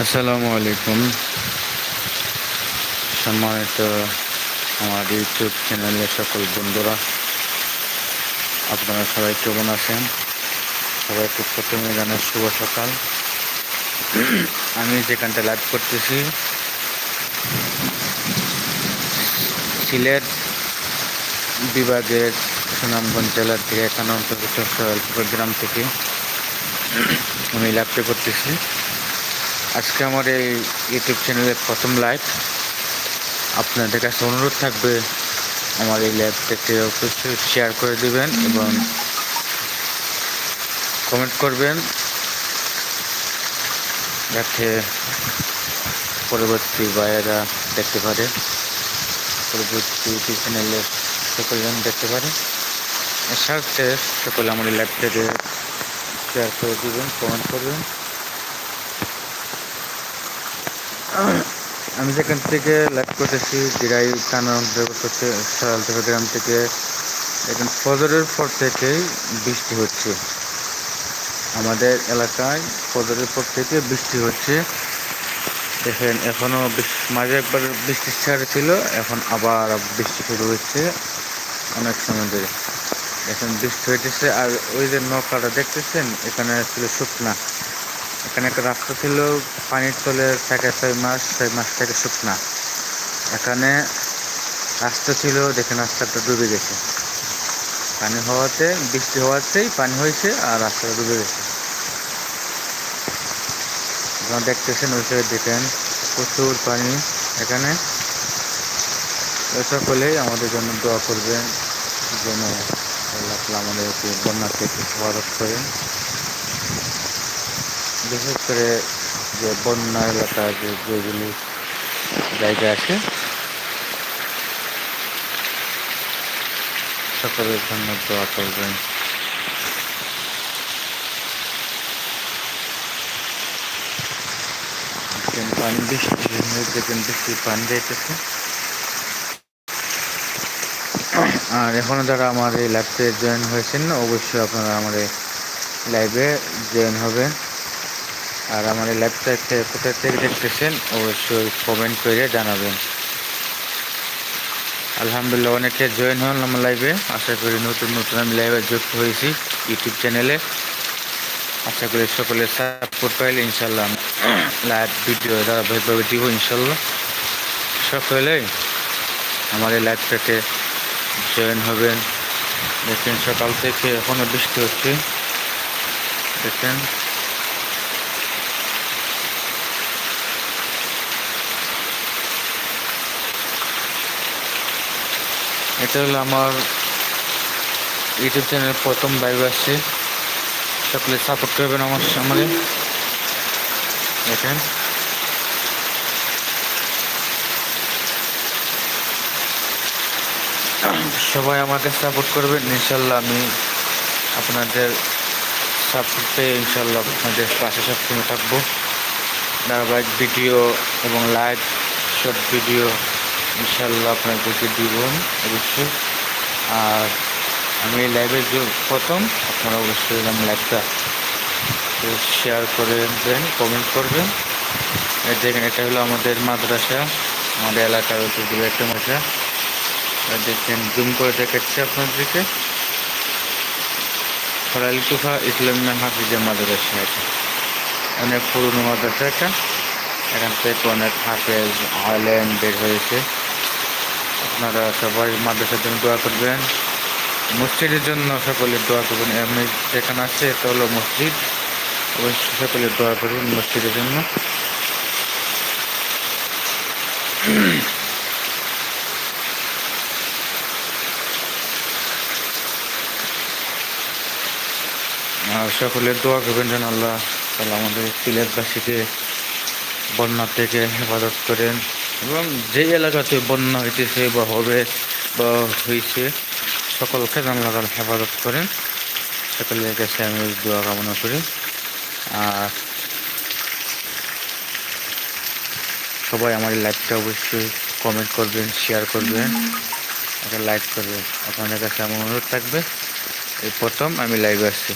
আসসালামু আলাইকুম। সম্মানিত আমার ইউটিউব চ্যানেলের সকল বন্ধুরা, আপনারা সবাই কেমন আছেন? সবাইকে প্রথমে জানাই শুভ সকাল। আমি যেখানটা লাইভ করতেছি, সিলেট বিভাগের সুনামগঞ্জ জেলার থেকে একান্ন গ্রাম থেকে। আমি লাইভটা করতেছি। আজকে আমার এই ইউটিউব চ্যানেলের প্রথম লাইভ আপনাদের কাছে অনুরোধ থাকবে, আমার এই লাইভটাকে অবশ্যই শেয়ার করে দেবেন এবং কমেন্ট করবেন। যাতে পরবর্তী ভাইয়েরা দেখতে পারে। পরবর্তী ইউটিউব চ্যানেলে সকলজন দেখতে পারে। সকলে আমার এই শেয়ার করে দিবেন কমেন্ট করবেন আমি যেখান থেকে লাইভ করতেছি দিরাই কানন হচ্ছে সরাল গ্রাম থেকে। এখন ফজরের পর থেকেই বৃষ্টি হচ্ছে। আমাদের এলাকায় ফজরের পর থেকে বৃষ্টি হচ্ছে। দেখেন এখনও মাঝে একবার বৃষ্টি ছাড় ছিল এখন আবার বৃষ্টি শুরু হচ্ছে অনেক সময় ধরে। এখন বৃষ্টি হইতেছে, আর ওই যে নৌকাটা দেখতেছেন, এখানে ছিল শুকনা। এখানে একটা রাস্তা ছিল, পানির তলে থাকে ছয় মাস ছয় মাস থেকে শুকনা। এখানে রাস্তা ছিল, দেখেন রাস্তাটা ডুবে গেছে। পানি হওয়াতে, বৃষ্টি হওয়াতেই পানি হয়েছে, আর রাস্তাটা ডুবে গেছে। আপনারা দেখতেছেন, ওই সাইড দেখেন, প্রচুর পানি এখানে। সকলেই আমাদের জন্য দোয়া করবেন, যেন আল্লাহ আমাদেরকে বন্যা থেকে হেফাজত করেন বিশেষ করে যে বন্যা এলাকার যে যেগুলি জায়গা আছে, সকলের জন্য দোয়া করবেন। পানি বৃষ্টি দেখেন বৃষ্টি পানি যাইতেছে। আর এখনও যারা আমার এই লাইভে জয়েন হয়েছেন, অবশ্যই আপনারা আমার এই লাইভে জয়েন হবেন। আর আমার এই লাইভটাকে কোথা থেকে দেখতেছেন, অবশ্যই কমেন্ট করে জানাবেন। আলহামদুলিল্লাহ, অনেকে জয়েন হন আমার লাইভে আশা করি নতুন নতুন আমি লাইভে যুক্ত হয়েছি ইউটিউব চ্যানেলে আশা করি সকলে সাপোর্ট পাইলে ইনশাল্লাহ লাইভ ভিডিও ধারাবাহিকভাবে দিব ইনশাল্লাহ সকলে আমার এই লাইভটাকে জয়েন হবেন। দেখেন সকাল থেকে এখনও বৃষ্টি হচ্ছে। দেখেন। এটা হলো আমার ইউটিউব চ্যানেল প্রথম লাইভ আসছে। সকলে সাপোর্ট করবেন আমার সামনে। দেখেন। সবাই আমাকে সাপোর্ট করবেন, ইনশাল্লাহ আমি আপনাদের সাপোর্ট পেয়ে ইনশাল্লাহ আপনাদের পাশে সবসময় থাকব। ধারাবাহিক ভিডিও এবং লাইভ শর্ট ভিডিও ইনশাল্লাহ আপনাদেরকে দিব অবশ্যই। আর আমি এই লাইভের প্রথম, আপনারা অবশ্যই আমি লাইভটা শেয়ার করে দেন কমেন্ট করবেন। দেখেন, এটা হলো আমাদের মাদ্রাসা, আমাদের এলাকার একটা মাদ্রাসা। দেখছেন জুম করে দেখাচ্ছি আপনাদেরকে। ফরাল তুফা ইসলামিয়া হাফিজা মাদ্রাসা এটা। অনেক পুরনো মাদ্রাসা এটা। এখান থেকে অনেক হাফেজ, আলেম বের হয়েছে। আপনারা সবাই মাদ্রাসার জন্য দোয়া করবেন। মসজিদের জন্য সকলে দোয়া করবেন। এমনি যেখানে আছে এটা হলো মসজিদ। অবশ্যই সকলে দোয়া করবেন মসজিদের জন্য। আর সকলে দোয়া করবেন যেন আল্লাহ তাহলে আমাদের সিলেটবাসীকে বন্যা থেকে হেফাজত করেন এবং যে এলাকাতে বন্যা হইতেছে বা হবে বা হয়েছে সকলকে আল্লাহ হেফাজত করেন। সকলের কাছে আমি দোয়া কামনা করি। আর সবাই আমার লাইভটা অবশ্যই কমেন্ট করবেন শেয়ার করবেন, একটা লাইক করবেন। আপনাদের কাছে আমার অনুরোধ থাকবে। এই প্রথম আমি লাইভে আসছি।